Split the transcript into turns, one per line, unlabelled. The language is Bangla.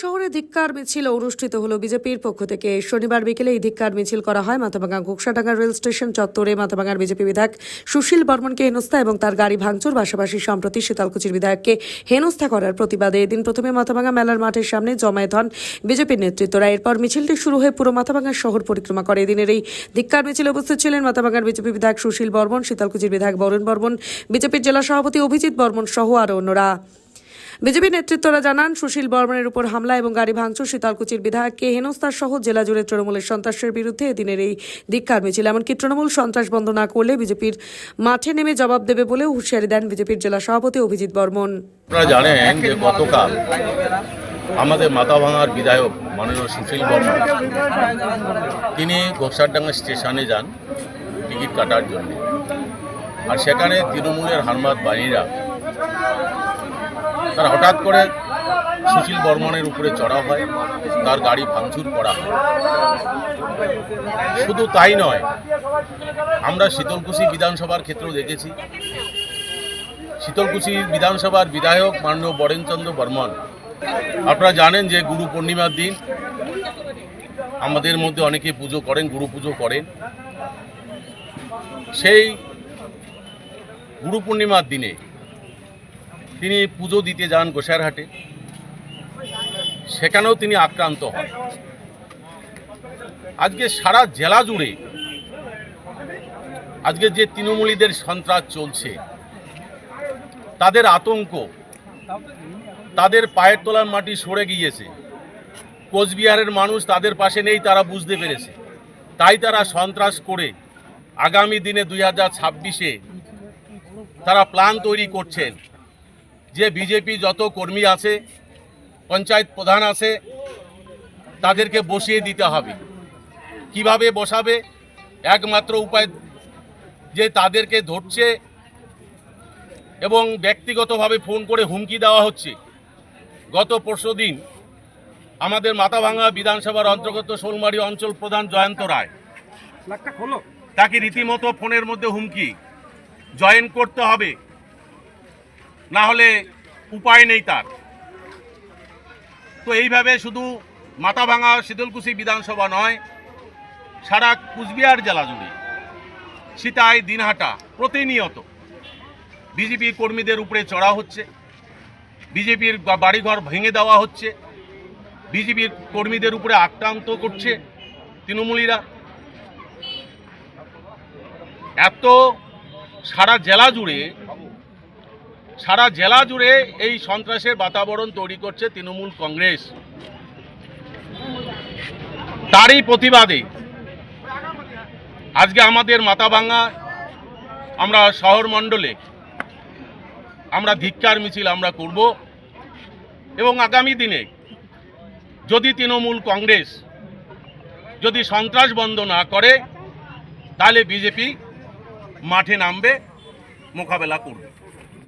শহরে ধিক্কার মিছিল অনুষ্ঠিত হলো বিজেপির পক্ষ থেকে। শনিবার বিকেলে এই ধিক্কার মিছিল করা হয় মাথাভাঙ্গা ঘোকসাডাঙ্গা রেল স্টেশন চত্বরে মাথাভাঙার বিজেপি বিধায়ক সুশীল বর্মনকে হেনস্থা এবং তার গাড়ি ভাঙচুর, পাশাপাশি সম্প্রতি শীতলকুচির বিধায়ককে হেনস্থা করার প্রতিবাদে এদিন প্রথমে মাথাভাঙা মেলার মাঠের সামনে জমায়েত হন বিজেপির নেতৃত্বরা। এরপর মিছিলটি শুরু হয়ে পুরো মাথাভাঙা শহর পরিক্রমা করে। এদিনের এই ধিক্কার মিছিলে উপস্থিত ছিলেন মাথাভাঙার বিজেপি বিধায়ক সুশীল বর্মন, শীতলকুচির বিধায়ক বরুণ বর্মন, বিজেপির জেলা সভাপতি অভিজিৎ বর্মন সহ আরও অন্যরা। বিজেপি নেতৃত্বরা জানান, সুশীল বর্মনের উপর হামলা এবং গাড়ি ভাঙচুর, শীতলকুচির বিধায়ককে হেনস্থার সহ জেলা জুড়ে তৃণমূলের সন্ত্রাসের বিরুদ্ধে এদিনের এই ধিক্কার মিছিল। এমনকি তৃণমূল সন্ত্রাস বন্ধ না করলে বিজেপির মাঠে নেমে জবাব দেবে বলেও হুঁশিয়ারি দেন বিজেপির জেলা সভাপতি অভিজিৎ বর্মন।
জানেন যে গতকাল আমাদের বিধায়ক মাননীয় সুশীল বর্মা তিনি গোসারডাঙ্গা স্টেশনে যান টিকিট কাটার জন্য। আর সেখানে তৃণমূলের হারমাত বাহিনীরা তার হঠাৎ করে সুশীল বর্মনের উপরে চড়া হয়, তার গাড়ি ভাঙচুর করা হয়। শুধু তাই নয়, আমরা শীতলকুচি বিধানসভার ক্ষেত্রেও দেখেছি। শীতলকুচি বিধানসভার বিধায়ক মাননীয় বরেনচন্দ্র বর্মন, আপনারা জানেন যে গুরু পূর্ণিমার দিন। আমাদের মধ্যে অনেকে পুজো করেন, গুরু পুজো করেন। সেই গুরু পূর্ণিমার দিনে তিনি পুজো দিতে যান গোসাইরহাটে। সেখানেও তিনি আক্রান্ত হন। আজকে সারা জেলা জুড়ে আজকে যে তৃণমূলীদের সন্ত্রাস চলছে, তাদের আতঙ্ক, তাদের পায়ের তলার মাটি সরে গিয়েছে। কোচবিহারের মানুষ তাদের পাশে নেই, তারা বুঝতে পেরেছে। তাই তারা সন্ত্রাস করে আগামী দিনে দুই হাজার ছাব্বিশে তারা প্ল্যান তৈরি করছেন। যে বিজেপি যত কর্মী আছে পঞ্চায়েত প্রধান আছে তাদেরকে বসিয়ে দিতে হবে। কীভাবে বসাবে? একমাত্র উপায় যে তাদেরকে ধরছে এবং ব্যক্তিগতভাবে ফোন করে হুমকি দেওয়া হচ্ছে। গত পরশু দিন আমাদের মাথাভাঙ্গা বিধানসভার অন্তর্গত শোলমারি অঞ্চল প্রধান জয়ন্ত রায় তাকে রীতিমতো ফোনের মধ্যে হুমকি। জয়েন করতে হবে। না হলে উপায় নেই তার। তো এইভাবে শুধু মাথাভাঙা শীতলকুচি বিধানসভা নয়, সারা কুচবিহার জেলা জুড়ে সীতায় দিনহাটা প্রতিনিয়ত বিজেপি কর্মীদের উপরে চড়া হচ্ছে, বিজেপির বাড়িঘর ভেঙে দেওয়া হচ্ছে, বিজেপির কর্মীদের উপরে আক্রান্ত করছে তৃণমূলীরা। এত সারা জেলা জুড়ে সারা জেলা জুড়ে এই সন্ত্রাসের বাতাবরণ তৈরি করছে তৃণমূল কংগ্রেস। তারই প্রতিবাদে আজকে আমাদের মাথাভাঙ্গা, আমরা শহর মণ্ডলে আমরা ধিক্কার মিছিল আমরা করব এবং আগামী দিনে যদি তৃণমূল কংগ্রেস যদি সন্ত্রাস বন্ধ না করে, তাহলে বিজেপি মাঠে নামবে, মোকাবেলা করবে।